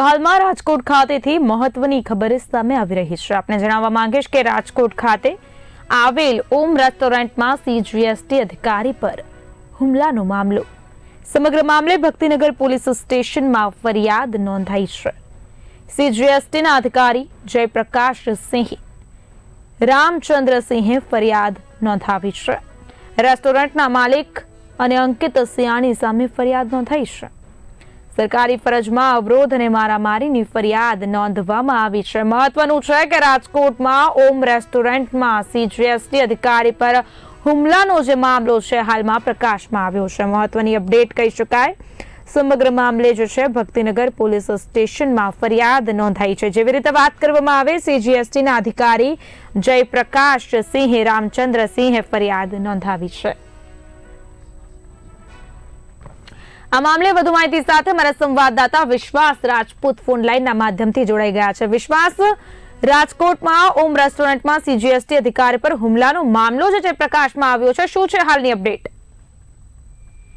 હાલમાં રાજકોટ ખાતેથી મહત્વની ખબર સામે આવી રહી છે. આપણે જણાવવા માંગીશ કે રાજકોટ ખાતે આવેલ ઓમ રેસ્ટોરન્ટમાં સીજીએસટી અધિકારી પર હુમલાનો મામલો. સમગ્ર મામલે ભક્તિનગર પોલીસ સ્ટેશનમાં ફરિયાદ નોંધાઈ છે. સીજીએસટીના અધિકારી જયપ્રકાશ સિંહ રામચંદ્રસિંહે ફરિયાદ નોંધાવી છે. રેસ્ટોરન્ટના માલિક અને અંકિત સિયાણી સામે ફરિયાદ નોંધાઈ છે. સરકારી ફરજમાં અવરોધ અને મારામારીની ફરિયાદ નોંધવામાં આવી છે. મહત્વનું છે કે રાજકોટમાં ઓમ રેસ્ટોરન્ટમાં સીજીએસટી અધિકારી પર હુમલાનો જે મામલો છે, હાલમાં પ્રકાશમાં આવ્યો છે. મહત્વની અપડેટ કહી શકાય. સમગ્ર મામલે જે છે, ભક્તિનગર પોલીસ સ્ટેશનમાં ફરિયાદ નોંધાઈ છે. જેવી રીતે વાત કરવામાં આવે સીજીએસટીના અધિકારી જયપ્રકાશ સિંહે, રામચંદ્ર સિંહે ફરિયાદ નોંધાવી છે. આ મામલે વધુ માહિતી સાથે મારા સંવાદદાતા વિશ્વાસ રાજપૂત ફોન માધ્યમથી જોડાઈ ગયા છે. વિશ્વાસ, રાજકોટમાં ઓમ રેસ્ટોરન્ટમાં સીજીએસટી અધિકારી પર હુમલાનો મામલો જે પ્રકાશમાં આવ્યો છે. શું છે હાલની અપડેટ?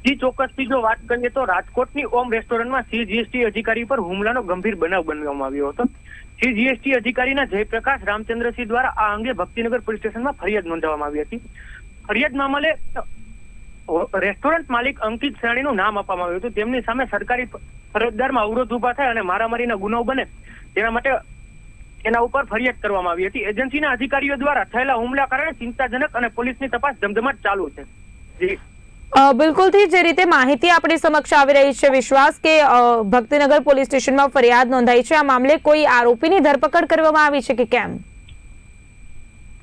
જી, ચોક્કસથી જો વાત કરીએ તો રાજકોટની ઓમ રેસ્ટોરન્ટમાં સીજીએસટી અધિકારી પર હુમલાનો ગંભીર બનાવ બનવામાં આવ્યો હતો. સીજીએસટી અધિકારીના જયપ્રકાશ રામચંદ્રસિંહ દ્વારા આ અંગે ભક્તિનગર પોલીસ સ્ટેશનમાં ફરિયાદ નોંધાવવામાં આવી હતી. ફરિયાદ મામલે રેસ્ટોરન્ટ માલિક અંકિત સૈણીનું નામ આપવામાં આવ્યું હતું. તેમની સામે સરકારી ફરજદારમાં અવરોધ ઊભા થાય અને મારામારીના ગુનો બને, તેના માટે એના ઉપર ફરિયાદ કરવામાં આવી હતી. એજન્સીના અધિકારીઓ દ્વારા થયેલા હુમલા કારણે ચિંતાજનક અને પોલીસની તપાસ ધમધમાટ ચાલુ છે. જી. બિલકુલથી જે રીતે માહિતી આપણી સમક્ષ આવી રહી છે, વિશ્વાસ કે ભક્તિનગર પોલીસ સ્ટેશનમાં ફરિયાદ નોંધાઈ છે, આ મામલે કોઈ આરોપીની ધરપકડ કરવામાં આવી છે કે કેમ?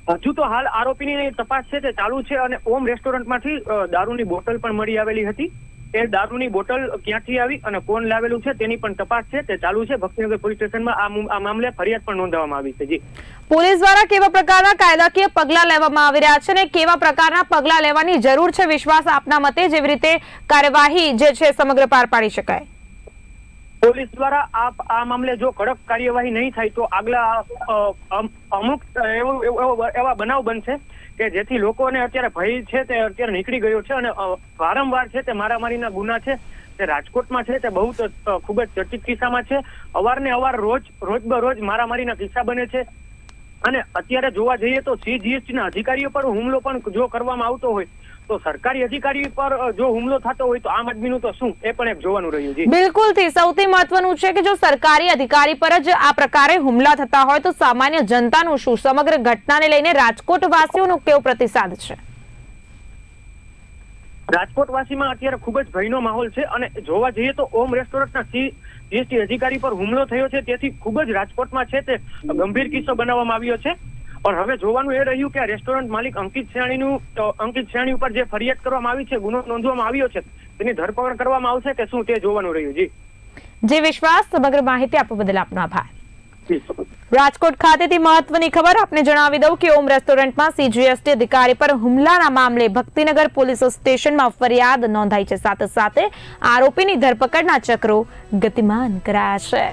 હજુ તો હાલ આરોપીની તપાસ છે તે ચાલુ છે અને ઓમ રેસ્ટોરન્ટમાંથી દારૂની બોટલ પણ મળી આવેલી હતી. એ દારૂની બોટલ ક્યાંથી આવી અને કોણ લાવેલું છે તેની પણ તપાસ છે તે ચાલુ છે. ભક્તિનગર પોલીસ સ્ટેશનમાં આ મામલે ફરિયાદ પણ નોંધવામાં આવી છે. જી. પોલીસ દ્વારા કેવા પ્રકારના કાયદાકીય પગલાં લેવામાં આવી રહ્યા છે અને કેવા પ્રકારના પગલાં લેવાની જરૂર છે? વિશ્વાસ આપના મતે જેવી રીતે કાર્યવાહી જે છે સમગ્ર પાર પાડી શકાય. પોલીસ દ્વારા આ મામલે જો કડક કાર્યવાહી નહીં થાય તો આગલા અમુક એવું બનાવ બનશે કે જેથી લોકોને અત્યારે ભય છે તે અત્યારે નીકળી ગયો છે અને વારંવાર છે તે મારામારીના ગુના છે, તે રાજકોટમાં છે તે બહુ ખૂબ જ ચર્ચિત કિસ્સામાં છે. અવારને અવાર રોજ રોજ બરોજ મારામારીના કિસ્સા બને છે. અને અત્યારે જોવા જઈએ તો સીજીએસટી ના અધિકારીઓ પર હુમલો પણ જો કરવામાં આવતો હોય તો સરકારી અધિકારી પર જો હુમલો થતો હોય તો આમ આદમીનું તો શું? એ પણ એક જોવાનું રહ્યું છે બિલકુલથી સૌથી મહત્વનું છે કે જો સરકારી અધિકારી પર જ આ પ્રકારે હુમલા થતા હોય તો સામાન્ય જનતાનું શું? સમગ્ર ઘટનાને લઈને રાજકોટ વાસીઓનો કેવો પ્રતિસાદ છે? રાજકોટ વાસીમાં અત્યારે ખૂબ જ ભયનો માહોલ છે અને જોવા જઈએ તો ઓમ રેસ્ટોરન્ટના સી જીએસટી અધિકારી પર હુમલો થયો છે. તેથી ખૂબ જ રાજકોટમાં છે તે ગંભીર કિસ્સો બનાવવામાં આવ્યો છે. પણ હવે જોવાનું એ રહ્યું કે રેસ્ટોરન્ટ માલિક અંકિત શ્રેણીનું અંકિત શ્રેણી ઉપર જે ફરિયાદ કરવામાં આવી છે ગુનો નોંધવામાં આવ્યો છે તેની ધરપકડ કરવામાં આવશે કે શું તે જોવાનું રહ્યું? જી. જે વિશ્વાસ સમગ્ર માહિતી આપવા બદલ આપનો આભાર. રાજકોટ ખાતેથી મહત્વની ખબર આપને જણાવી દઉં કે ઓમ રેસ્ટોરન્ટમાં સીજીએસટી અધિકારી પર હુમલાના મામલે ભક્તિનગર પોલીસ સ્ટેશનમાં ફરિયાદ નોંધાઈ છે. સાથે સાથે આરોપીની ધરપકડના ચક્રો ગતિમાન કરાયા છે.